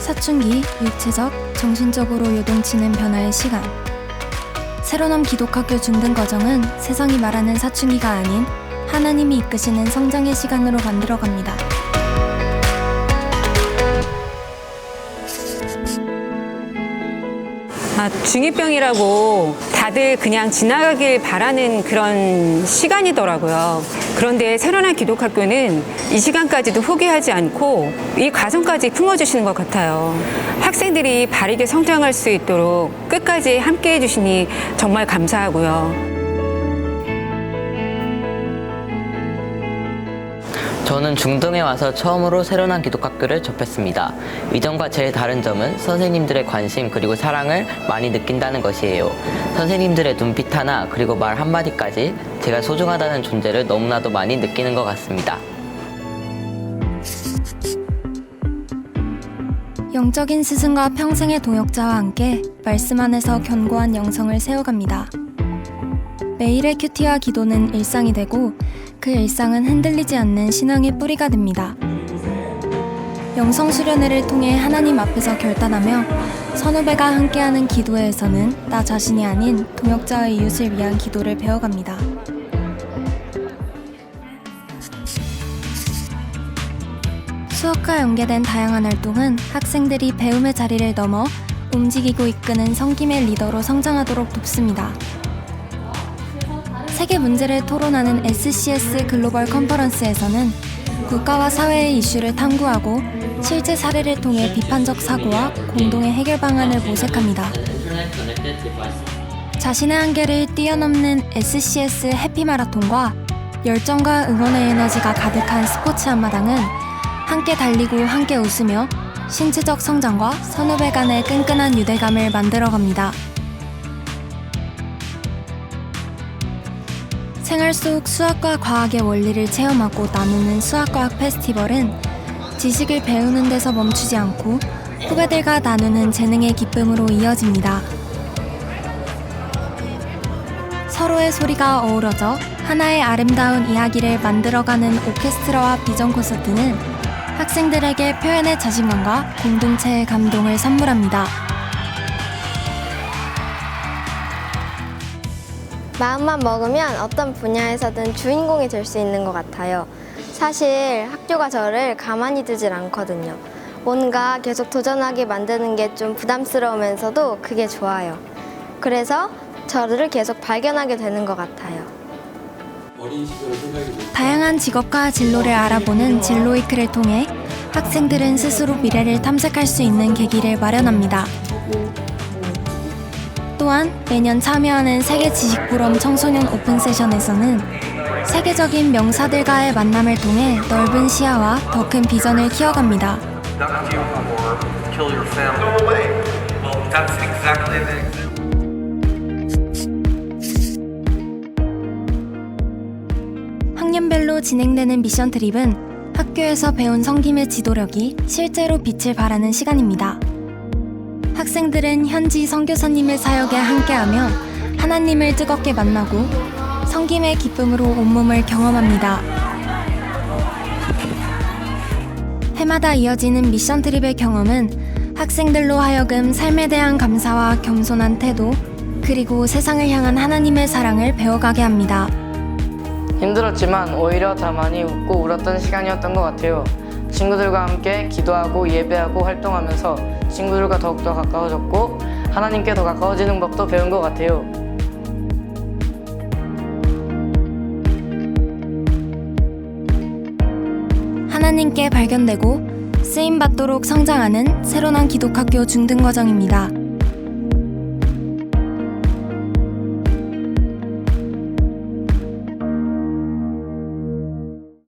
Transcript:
사춘기, 육체적, 정신적으로 요동치는 변화의 시간. 새로넘 기독학교 중등 과정은 세상이 말하는 사춘기가 아닌 하나님이 이끄시는 성장의 시간으로 만들어갑니다. 아, 중2병이라고 다들 그냥 지나가길 바라는 그런 시간이더라고요. 그런데 새로운 기독학교는 이 시간까지도 포기하지 않고 이 과정까지 품어주시는 것 같아요. 학생들이 바르게 성장할 수 있도록 끝까지 함께 해주시니 정말 감사하고요. 저는 중등에 와서 처음으로 새로난 기독학교를 접했습니다. 이전과 제일 다른 점은 선생님들의 관심 그리고 사랑을 많이 느낀다는 것이에요. 선생님들의 눈빛 하나 그리고 말 한마디까지 제가 소중하다는 존재를 너무나도 많이 느끼는 것 같습니다. 영적인 스승과 평생의 동역자와 함께 말씀 안에서 견고한 영성을 세워갑니다. 매일의 큐티와 기도는 일상이 되고 그 일상은 흔들리지 않는 신앙의 뿌리가 됩니다. 영성 수련회를 통해 하나님 앞에서 결단하며 선후배가 함께하는 기도회에서는 나 자신이 아닌 동역자와 이웃을 위한 기도를 배워갑니다. 수업과 연계된 다양한 활동은 학생들이 배움의 자리를 넘어 움직이고 이끄는 성김의 리더로 성장하도록 돕습니다. 세계 문제를 토론하는 SCS 글로벌 컨퍼런스에서는 국가와 사회의 이슈를 탐구하고 실제 사례를 통해 비판적 사고와 공동의 해결 방안을 모색합니다. 자신의 한계를 뛰어넘는 SCS 해피 마라톤과 열정과 응원의 에너지가 가득한 스포츠 한마당은 함께 달리고 함께 웃으며 신체적 성장과 선후배 간의 끈끈한 유대감을 만들어갑니다. 생활 속 수학과 과학의 원리를 체험하고 나누는 수학과학 페스티벌은 지식을 배우는 데서 멈추지 않고 후배들과 나누는 재능의 기쁨으로 이어집니다. 서로의 소리가 어우러져 하나의 아름다운 이야기를 만들어가는 오케스트라와 비전 콘서트는 학생들에게 표현의 자신감과 공동체의 감동을 선물합니다. 마음만 먹으면 어떤 분야에서든 주인공이 될 수 있는 것 같아요. 사실 학교가 저를 가만히 두질 않거든요. 뭔가 계속 도전하게 만드는 게 좀 부담스러우면서도 그게 좋아요. 그래서 저를 계속 발견하게 되는 것 같아요. 다양한 직업과 진로를 알아보는 진로이크를 통해 학생들은 스스로 미래를 탐색할 수 있는 계기를 마련합니다. 또한 매년 참여하는 세계 지식 포럼 청소년 오픈 세션에서는 세계적인 명사들과의 만남을 통해 넓은 시야와 더 큰 비전을 키워갑니다. 학년별로 진행되는 미션 트립은 학교에서 배운 성김의 지도력이 실제로 빛을 발하는 시간입니다. 학생들은 현지 선교사님의 사역에 함께하며 하나님을 뜨겁게 만나고 성김의 기쁨으로 온몸을 경험합니다. 해마다 이어지는 미션 트립의 경험은 학생들로 하여금 삶에 대한 감사와 겸손한 태도, 그리고 세상을 향한 하나님의 사랑을 배워가게 합니다. 힘들었지만 오히려 더 많이 웃고 울었던 시간이었던 것 같아요. 친구들과 함께 기도하고 예배하고 활동하면서 친구들과 더욱더 가까워졌고 하나님께 더 가까워지는 법도 배운 것 같아요. 하나님께 발견되고 쓰임 받도록 성장하는 새로난 기독학교 중등 과정입니다.